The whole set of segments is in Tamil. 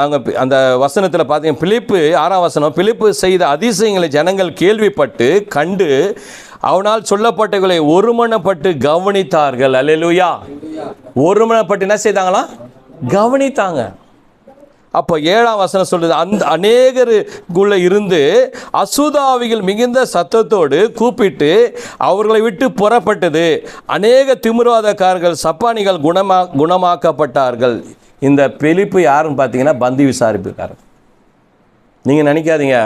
அங்கே அந்த வசனத்தில் பார்த்தீங்க பிலிப்பு ஆறாம் வசனம் பிலிப்பு செய்த அதிசயங்களை ஜனங்கள் கேள்விப்பட்டு கண்டு அவனால் சொல்லப்பட்டவர்களை ஒருமனப்பட்டு கவனித்தார்கள். அல்லேலூயா. ஒருமனப்பட்டு என்ன செய்தாங்களாம் கவனித்தாங்க. அப்போ ஏழாம் வசனம் சொல்லுது அந்த அநேகருக்குள்ளே இருந்து அசுதாவிகள் மிகுந்த சத்தத்தோடு கூப்பிட்டு அவர்களை விட்டு புறப்பட்டது. அநேக திமிர்வாதக்காரர்கள் சப்பானிகள் குணமா குணமாக்கப்பட்டார்கள். இந்த பிலிப்பு யாருன்னு பார்த்தீங்கன்னா பந்தி விசாரிப்புக்காரர். நீங்கள் நினைக்காதீங்க.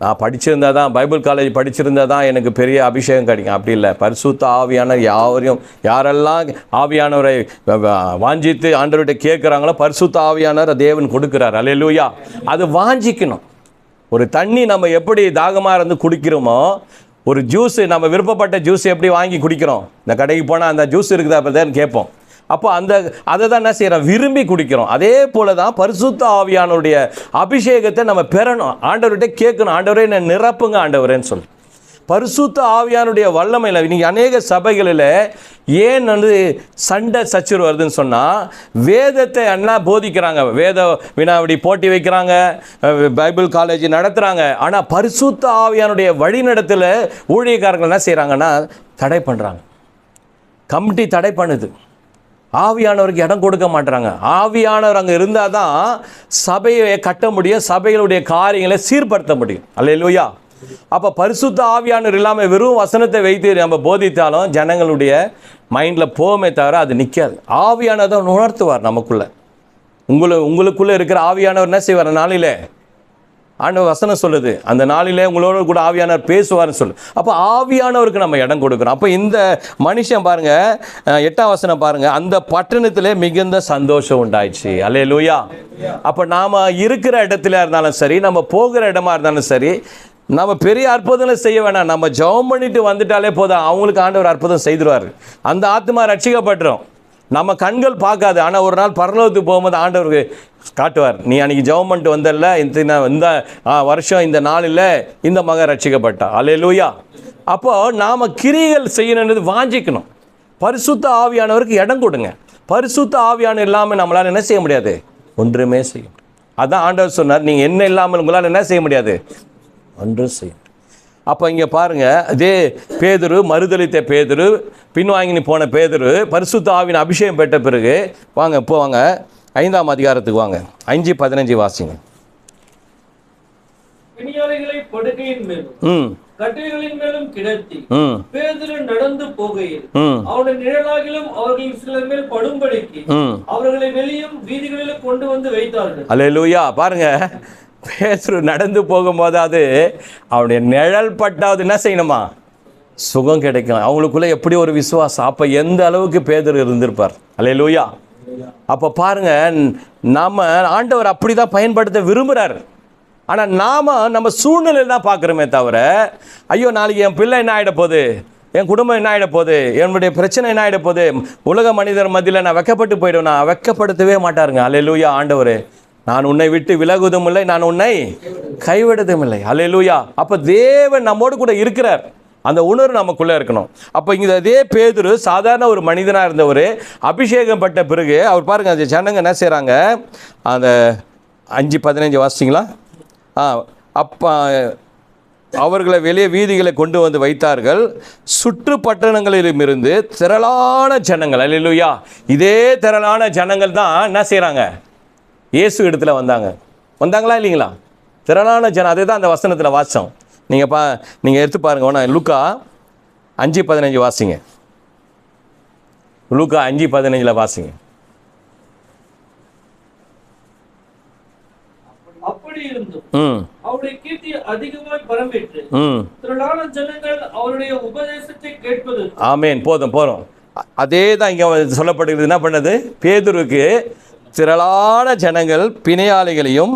நான் படிச்சிருந்தா தான் பைபிள் காலேஜ் படிச்சிருந்தா தான் எனக்கு பெரிய அபிஷேகம் கிடைக்கும். அப்படி இல்லை. பரிசுத்த ஆவியானவர் யாவரையும் யாரெல்லாம் ஆவியானவரை வாஞ்சித்து ஆண்டவர்கிட்ட கேட்குறாங்களோ பரிசுத்த ஆவியானவர் தேவன் கொடுக்குறார். அல்லேலூயா அது வாஞ்சிக்கணும். ஒரு தண்ணி நம்ம எப்படி தாகமாக இருந்து குடிக்கிறோமோ ஒரு ஜூஸ் நம்ம விருப்பப்பட்ட ஜூஸ் எப்படி வாங்கி குடிக்கிறோம்? இந்த கடைக்கு போனால் அந்த ஜூஸ் இருக்குதா அப்பதான் கேட்போம். அப்போ அந்த அதை தான் என்ன செய்கிறோம் விரும்பி குடிக்கிறோம். அதே போல தான் பரிசுத்த ஆவியானுடைய அபிஷேகத்தை நம்ம பெறணும். ஆண்டவர்கிட்ட கேட்கணும். ஆண்டவரே என்ன நிரப்புங்க ஆண்டவரேன்னு சொல்லி. பரிசுத்த ஆவியானுடைய வல்லமையில் இன்றைக்கி அநேக சபைகளில் ஏன் வந்து சண்டை சச்சர் வருதுன்னு சொன்னால் வேதத்தை என்ன போதிக்கிறாங்க. வேத வினாவடி போட்டி வைக்கிறாங்க பைபிள் காலேஜ் நடத்துகிறாங்க ஆனால் பரிசுத்த ஆவியானுடைய வழிநடத்தில் ஊழியக்காரர்கள் என்ன செய்கிறாங்கன்னா தடை பண்ணுறாங்க கமிட்டி தடை பண்ணுது. ஆவியானவருக்கு இடம் கொடுக்க மாட்டுறாங்க ஆவியானவர் அங்கே இருந்தால் தான் சபையை கட்ட முடியும் சபைகளுடைய காரியங்களை சீர்படுத்த முடியும். அல்லையா அப்போ பரிசுத்த ஆவியானவர் இல்லாமல் வெறும் வசனத்தை வைத்து நம்ம போதித்தாலும் ஜனங்களுடைய மைண்டில் போமே தவிர அது நிற்காது ஆவியானதை உணர்த்துவார் நமக்குள்ளே. உங்களை உங்களுக்குள்ளே இருக்கிற ஆவியானவர் என்ன செய்வார்? நாளிலே ஆண்டவர் வசனம் சொல்லுது அந்த நாளிலே உங்களோட கூட ஆவியானவர் பேசுவார்னு சொல்லு. அப்போ ஆவியானவருக்கு நம்ம இடம் கொடுக்குறோம். அப்போ இந்த மனுஷன் பாருங்க எட்டாம் வசனம் பாருங்க அந்த பட்டணத்தில் மிகுந்த சந்தோஷம் உண்டாயிடுச்சு. அல்லே லூயா அப்போ நாம் இருக்கிற இடத்துல இருந்தாலும் சரி நம்ம போகிற இடமா இருந்தாலும் சரி நம்ம பெரிய அற்புதங்களை செய்ய வேணாம். நம்ம ஜெபம் பண்ணிட்டு வந்துட்டாலே போதும். அவங்களுக்கு ஆண்டவர் அற்புதம் செய்திருவார். அந்த ஆத்மா ரட்சிக்கப்பட்டுரும். நம்ம கண்கள் பார்க்காது. ஆனால் ஒரு நாள் பரலோகத்துக்கு போகும்போது ஆண்டவருக்கு காட்டுவார். நீ அன்றைக்கி ஜெபம் பண்ணிட்டு இந்த இந்த ஆ, வருஷம் இந்த நாளில் இந்த மகன் ரட்சிக்கப்பட்டா லூயா அப்போது நாம் கிரிகள் செய்யணுன்றது வாஞ்சிக்கணும். பரிசுத்த ஆவியானவருக்கு இடம் கொடுங்க. பரிசுத்த ஆவியானம் இல்லாமல் நம்மளால் என்ன செய்ய முடியாது? ஒன்றுமே செய்ய அதான் ஆண்டவர் சொன்னார் நீங்கள் என்ன இல்லாமல் உங்களால் என்ன செய்ய முடியாது? ஒன்றும் செய்யும் அப்போ இங்கே பாருங்கள் இதே பேதுரு மறுதளித்த பேதுரு பின்வாங்கி போன பேதுரு பரிசுத்த ஆவின் அபிஷேகம் பெற்ற பிறகு வாங்க இப்போ வாங்க. ஐந்தாம் அதிகாரத்துக்கு வாங்க. அஞ்சு பதினஞ்சு வாசிங்க. ம். கட்டில்களின் மேலும் கிடத்தி பேதுரு நடந்து போகையில் ம். அவனுடைய நிழலாகிலும் அவர்களில் சிலர் மேல் படும்படிக்கு ம். அவர்களை வெளியும் வீதிகளில் கொண்டு வந்து வைத்தார்கள். அல்லேலூயா. பாருங்க பேதுரு நடந்து போகும்போதாவது அவனுடைய நிழல் பட்டாவது என்ன செய்யணுமா? சுகம் கிடைக்கும் அவங்களுக்குள்ள எப்படி ஒரு விசுவாசம்? அப்போ எந்த அளவுக்கு பேதர் இருந்திருப்பார்? அல்லேலூயா. அப்போ பாருங்க நாம ஆண்டவர் அப்படி தான் பயன்படுத்த விரும்புகிறார் ஆனால் நாம நம்ம சூழ்நிலை தான் பார்க்குறோமே தவிர ஐயோ நாளைக்கு என் பிள்ளை என்ன ஆகிட போகுது? என் குடும்பம் என்ன ஆகிட போகுது? என்னுடைய பிரச்சனை என்ன ஆகிட போகுது? உலக மனிதர் மத்தியில் நான் வெக்கப்பட்டு போயிடுவேன். நான் வெக்கப்படுத்தவே மாட்டாருங்க. அலை லூயா ஆண்டவர். நான் உன்னை விட்டு விலகுவதும் இல்லை. நான் உன்னை கைவிடுவதும் இல்லை. லூயா அப்போ தேவன் நம்மோடு கூட இருக்கிறார். அந்த உணர்வு நமக்குள்ளே இருக்கணும். அப்போ இங்கே அதே பேதுரு சாதாரண ஒரு மனிதனாக இருந்தவர் அபிஷேகம் பட்ட பிறகு அவர் பாருங்கள் அந்த ஜனங்க என்ன செய்கிறாங்க அந்த அஞ்சு பதினஞ்சு வாசிங்களா ஆ அப்போ அவர்களை வெளியே வீதிகளை கொண்டு வந்து வைத்தார்கள். சுற்று பட்டணங்களிலும் இருந்து திரளான ஜனங்கள் அல்லையா இதே திரளான ஜனங்கள் தான் என்ன செய்கிறாங்க இயேசு இடத்துல வந்தாங்க. வந்தாங்களா இல்லைங்களா? திரளான ஜனம் அதே தான் அந்த வசனத்தில் வாசம். நீங்கள் பா நீங்கள் எடுத்து பாருங்க வேணா. லூக்கா அஞ்சு பதினஞ்சு வாசிங்க. லூக்கா அஞ்சு பதினஞ்சில் வாசிங்க. அப்படி இருந்தும் அவருடைய கீர்த்தி அதிகமாய் பரம்பிற்று. ம். திரளான ஜனங்கள் அவருடைய உபதேசத்தை கேட்பது. ஆமேன். போதும் அதே தான் இங்கே சொல்லப்படுகிறது. என்ன பண்ணது? பேதுருக்கு திரளான ஜனங்கள் பிணையாளிகளையும்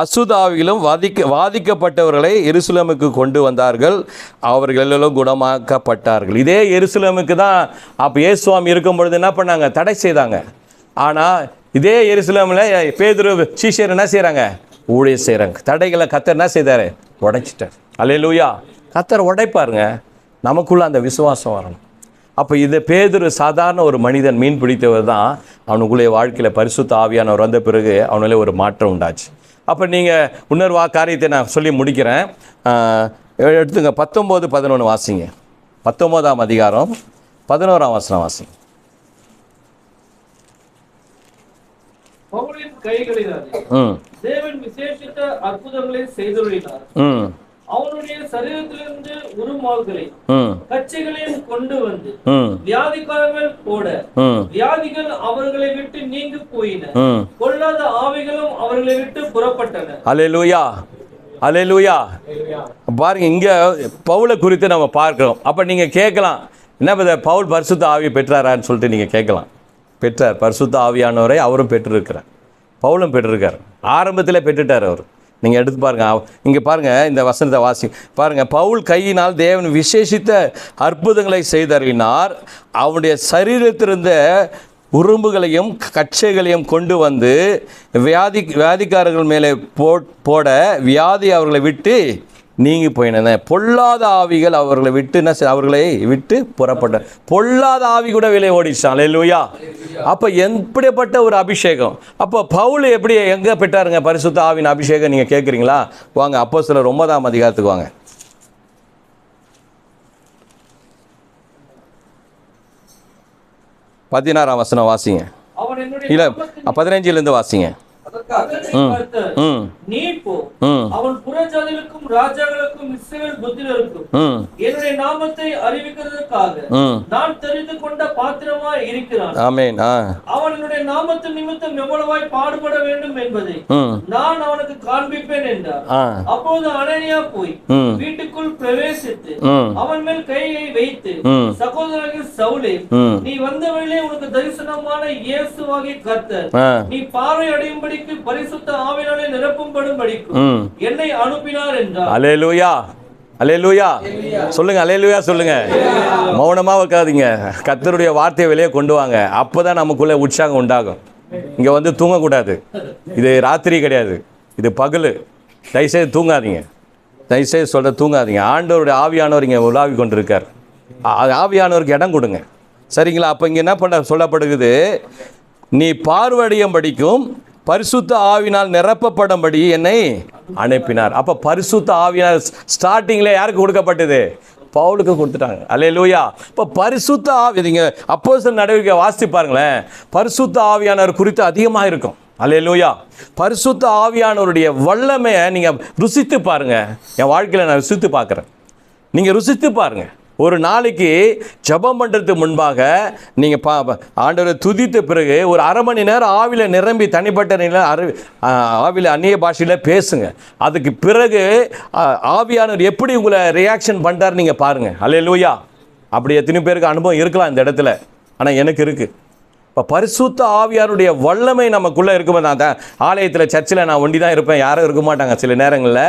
அசுதாவிகளும் வாதிக்க வாதிக்கப்பட்டவர்களை எருசலமுக்கு கொண்டு வந்தார்கள். அவர்கள் குணமாக்கப்பட்டார்கள். இதே எருசலமுக்கு தான் அப்போ இயேசுவாமி இருக்கும் பொழுது என்ன பண்ணாங்க? தடை செய்தாங்க. ஆனால் இதே எருசலமில் பேதுரு சீஷர் என்ன செய்கிறாங்க ஊழியர் செய்கிறாங்க தடைகளை கத்தர் என்ன செய்தார்? உடைச்சிட்டார். அல்லேலூயா. கத்தர் உடைப்பாருங்க. நமக்குள்ளே அந்த விசுவாசம் வரணும். அப்போ இது பேதுரு சாதாரண ஒரு மனிதன் மீன் பிடித்தவர் தான். அவனுக்குள்ளே வாழ்க்கையில் பரிசுத்த ஆவியானவர் வந்த பிறகு அவனால ஒரு மாற்றம் உண்டாச்சு. அப்போ நீங்கள் இன்னொரு காரியத்தை நான் சொல்லி முடிக்கிறேன். எடுத்துங்க பத்தொம்போது பதினொன்று வாசிங்க. பத்தொம்போதாம் அதிகாரம் பதினோராம் வசனம் வாசிங்க. கைகளினாலே தேவன் விசேஷித்த அற்புதங்களை செய்துள்ளார் ம். அவனுடைய சரீரத்திலிருந்து உருமால்களை ம் கச்சைகளையும் கொண்டு வந்து ம் வியாதிக்காரர்கள் போட ம் வியாதிகள் அவர்களை விட்டு நீங்கி போயின. ம் கொள்ளாத ஆவிகளும் அவர்களை விட்டு புறப்பட்டன. அலையலூயா அலையலூயா பாருங்க இங்க பவுலை குறித்து நம்ம பார்க்கிறோம். அப்ப நீங்க கேட்கலாம் என்ன பவுல் பரிசுத்த ஆவி பெற்றாரான்னு சொல்லிட்டு நீங்க கேட்கலாம். பெற்றார் பரிசுத்த ஆவியானவரை அவரும் பெற்றிருக்கிறார். பவுலும் பெற்றிருக்கார். ஆரம்பத்தில் பெற்றுட்டார் அவர். நீங்கள் எடுத்து பாருங்கள் இங்கே பாருங்கள் இந்த வசனத்தை வாசி. பாருங்கள் பவுல் கையினால் தேவன் விசேஷித்த அற்புதங்களை செய்தறினார் அவனுடைய சரீரத்திலிருந்த உறும்புகளையும் கச்சைகளையும் கொண்டு வந்து வியாதி வியாதிக்காரர்கள் மேலே போ போட வியாதி அவர்களை விட்டு நீங்கி போயின பொல்லாத ஆவிகள் அவர்களை விட்டு என்ன அவர்களை விட்டு புறப்பட்ட பொல்லாத ஆவி கூட வெளியே ஓடிச்சான் அல்லேலூயா அப்போ எப்படிப்பட்ட ஒரு அபிஷேகம்? அப்போ பவுல் எப்படி எங்கே பெற்றாருங்க? பரிசுத்த ஆவின் அபிஷேகம் நீங்கள் கேட்குறீங்களா வாங்க அப்போ சிலர் ஒன்பதாம் அதிகாரத்துக்கு வாங்க. பதினாறாம் வசனம் வாசிங்க. இல்லை பதினஞ்சிலேருந்து வாசிங்க. அவன் புறஜாதிகளுக்கும் ராஜாக்களுக்கும் இஸ்ரவேல் புத்திரருக்கும் என்னுடைய நாமத்தை அறிவிக்கிறதற்காக ம். நான் தெரிந்து கொண்ட பாத்திரமாய் இருக்கிறான். ஆமேன். அவன் என்னுடைய நாமத்து நிமித்தம் எவ்வளவாய் பாடுபட வேண்டும் என்பதை நான் அவனுக்கு காண்பிப்பேன் என்றார். அப்போது அனனியா போய் வீட்டுக்குள் பிரவேசித்து அவன் மேல் கையை வைத்து சகோதரர்கள் சவுலே நீ வந்த வழியிலே உனக்கு தரிசனமான இயேசுவாகிய கர்த்தர். நீ பார்வை அடையும்படிக்கு பரிசுத்த ஆவினாலே நிரப்பும்படும்படிக்கும் என்னை அனுப்பினார் என்றார். அலேலூயா அலேலூயா சொல்லுங்க அலேலூயா சொல்லுங்க. மௌனமா வைக்காதீங்க கர்த்தருடைய வார்த்தையை வெளியே கொண்டு வாங்க. அப்பதான் நமக்குள்ள உற்சாகம் உண்டாகும். இங்க வந்து தூங்கக்கூடாது. இது ராத்திரி கிடையாது. இது பகல். தயவுசெய்து தூங்காதீங்க. தயவுசெய்து சொல்ற தூங்காதீங்க. ஆண்டவருடைய ஆவியானவர் இங்கே உலாவி கொண்டிருக்கார். ஆ- ஆவியானவருக்கு இடம் கொடுங்க. சரிங்களா? அப்போ இங்கே என்ன பண்ண சொல்லப்படுகிறது? நீ பார்வடியும்படிக்கும் பரிசுத்த ஆவினால் நிரப்பப்படும்படி என்னை அனுப்பினார். அப்போ பரிசுத்த ஆவினால் ஸ்டார்டிங்கில் யாருக்கு கொடுக்கப்பட்டது? பவுலுக்கு கொடுத்துட்டாங்க. அல்லேலூயா. இப்போ பரிசுத்த ஆவி நீங்கள் அப்போஸ்தலர் நடவடிக்கை வாசித்து பாருங்களேன். பரிசுத்த ஆவியானவர் குறித்து அதிகமாக இருக்கும். அல்லேலூயா. பரிசுத்த ஆவியானவருடைய வல்லமையை நீங்கள் ருசித்து பாருங்கள் என் வாழ்க்கையில் நான் ருசித்து பார்க்குறேன். நீங்கள் ருசித்து பாருங்கள் ஒரு நாளைக்கு ஜெபம் பண்ணுறதுக்கு முன்பாக நீங்கள் பா ஆண்டவரை துதித்த பிறகு ஒரு அரை மணி நேரம் ஆவியில் நிரம்பி தனிப்பட்ட நிலையில் அரு ஆவியில் அந்நிய பாஷையில் பேசுங்க. அதுக்கு பிறகு ஆவியானவர் எப்படி உங்களை ரியாக்ஷன் பண்ணுறாரு நீங்கள் பாருங்கள் அல்லேலூயா அப்படி எத்தனை பேருக்கு அனுபவம் இருக்கலாம் இந்த இடத்துல. ஆனால் எனக்கு இருக்குது இப்போ பரிசுத்த ஆவியாருடைய வல்லமை நமக்குள்ளே இருக்கும்போது நான் தான் ஆலயத்தில் சர்ச்சில் நான் ஒண்டி தான் இருப்பேன். யாரும் இருக்க மாட்டாங்க சில நேரங்களில்.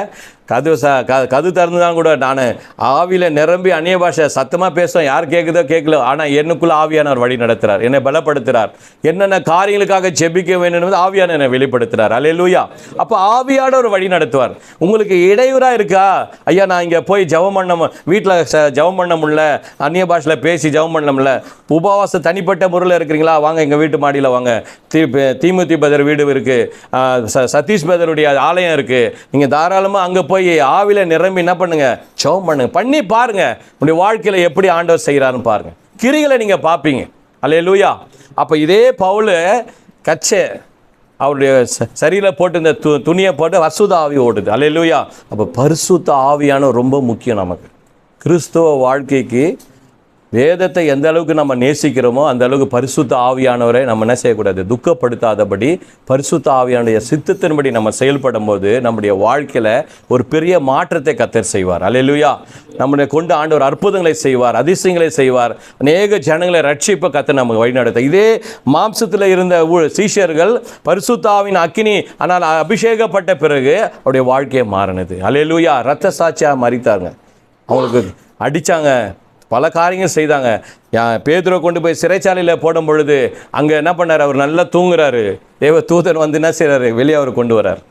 கது ச க கது திறந்து தான் கூட நான் ஆவியில் நிரம்பி அந்நிய பாஷை சத்தமாக பேசுவேன் யார் கேட்குதோ கேட்கல ஆனால் என்னுக்குள்ளே ஆவியானவர் வழி நடத்துகிறார் என்னை பலப்படுத்துகிறார் என்னென்ன காரியங்களுக்காக ஜெபிக்க வேண்டும் ஆவியான என்னை வெளிப்படுத்துகிறார் அல்லேலூயா அப்போ ஆவியானவர் வழி நடத்துவார். உங்களுக்கு இடையூறாக இருக்கா? ஐயா நான் இங்கே போய் ஜெபம் பண்ண வீட்டில் ச ஜெபம் பண்ண முடியல. அந்நிய பாஷையில் பேசி ஜெபம் பண்ண முடியல. உபவாசம் தனிப்பட்ட முறையில் இருக்கிறீங்களா? வாங்க எங்கள் வீட்டு மாடியில் வாங்க. தீ தீமுத்தி பதர் வீடு இருக்குது ச சதீஷ் பதருடைய ஆலயம் இருக்குது நீங்கள் தாராளமாக அங்கே போய் ஆவில நிரம்பி என்ன பண்ணுங்க? ஜெபம் பண்ணுங்க. பண்ணி பாருங்க. உங்களுடைய வாழ்க்கையில் எப்படி ஆண்டவர் செய்கிறாருன்னு பாருங்க. கிரிகளை நீங்கள் பார்ப்பீங்க. அல்லேலூயா. அப்போ இதே பவுல் கச்சை அவருடைய ச- சரியில போட்டு இந்த து துணியை போட்டு அசுத ஆவி ஓடுது. அல்லேலூயா. அப்போ பரிசுத்த ஆவியான ரொம்ப முக்கியம் நமக்கு. கிறிஸ்துவ வாழ்க்கைக்கு வேதத்தை எந்த அளவுக்கு நம்ம நேசிக்கிறோமோ அந்த அளவுக்கு பரிசுத்த ஆவியானவரை நம்ம என்ன செய்யக்கூடாது? துக்கப்படுத்தாதபடி பரிசுத்த ஆவியானுடைய சித்தத்தின்படி நம்ம செயல்படும் போது நம்முடைய வாழ்க்கையில் ஒரு பெரிய மாற்றத்தை கத்தர் செய்வார். அல்லேலூயா நம்முடைய கொண்டு ஆண்டவர் அற்புதங்களை செய்வார் அதிசயங்களை செய்வார். அநேக ஜனங்களை ரட்சிப்பை கத்தர் நமக்கு வழிநடத்த. இதே மாம்சத்தில் இருந்த சீஷர்கள் பரிசுத்தாவின் அக்கினி ஆனால் அபிஷேகப்பட்ட பிறகு அவருடைய வாழ்க்கையை மாறினது. அல்லேலூயா ரத்த சாட்சியாக மறித்தாங்க அவங்களுக்கு அடித்தாங்க பல காரியங்கள் செய்தாங்க. பேதுரை கொண்டு போய் சிறைச்சாலையில் போடும் பொழுது அங்கே என்ன பண்ணார்? அவர் நல்லா தூங்குறாரு. தேவ தூதன் வந்து என்ன செய்கிறாரு வெளியே அவர் கொண்டு வரார்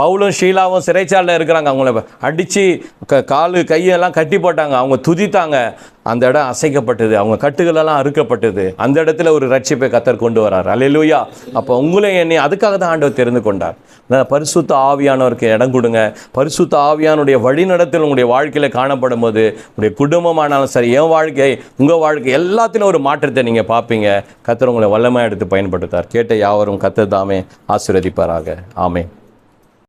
பவுலும் ஷீலாவும் சிறைச்சாலில் இருக்கிறாங்க. அவங்கள அடித்து க காலு கையெல்லாம் கட்டி போட்டாங்க. அவங்க துதித்தாங்க. அந்த இடம் அசைக்கப்பட்டது. அவங்க கட்டுகளெல்லாம் அறுக்கப்பட்டது. அந்த இடத்துல ஒரு ரட்சிப்பை கத்தர் கொண்டு வரார். அலையிலூயா அப்போ உங்களை என்னை அதுக்காக தான் ஆண்டவர் தெரிந்து கொண்டார். பரிசுத்த ஆவியானவருக்கு இடம் கொடுங்க. பரிசுத்த ஆவியானுடைய வழிநடத்தல் உங்களுடைய வாழ்க்கையில் காணப்படும் போது உங்களுடைய குடும்பமானாலும் சரி என் வாழ்க்கை உங்கள் வாழ்க்கை எல்லாத்திலும் ஒரு மாற்றத்தை நீங்கள் பார்ப்பீங்க. கத்தர் உங்களை வல்லமாக எடுத்து பயன்படுத்தார் கேட்ட யாவரும் கத்தர் தாமே ஆசீர்வதிப்பாராக. ஆமே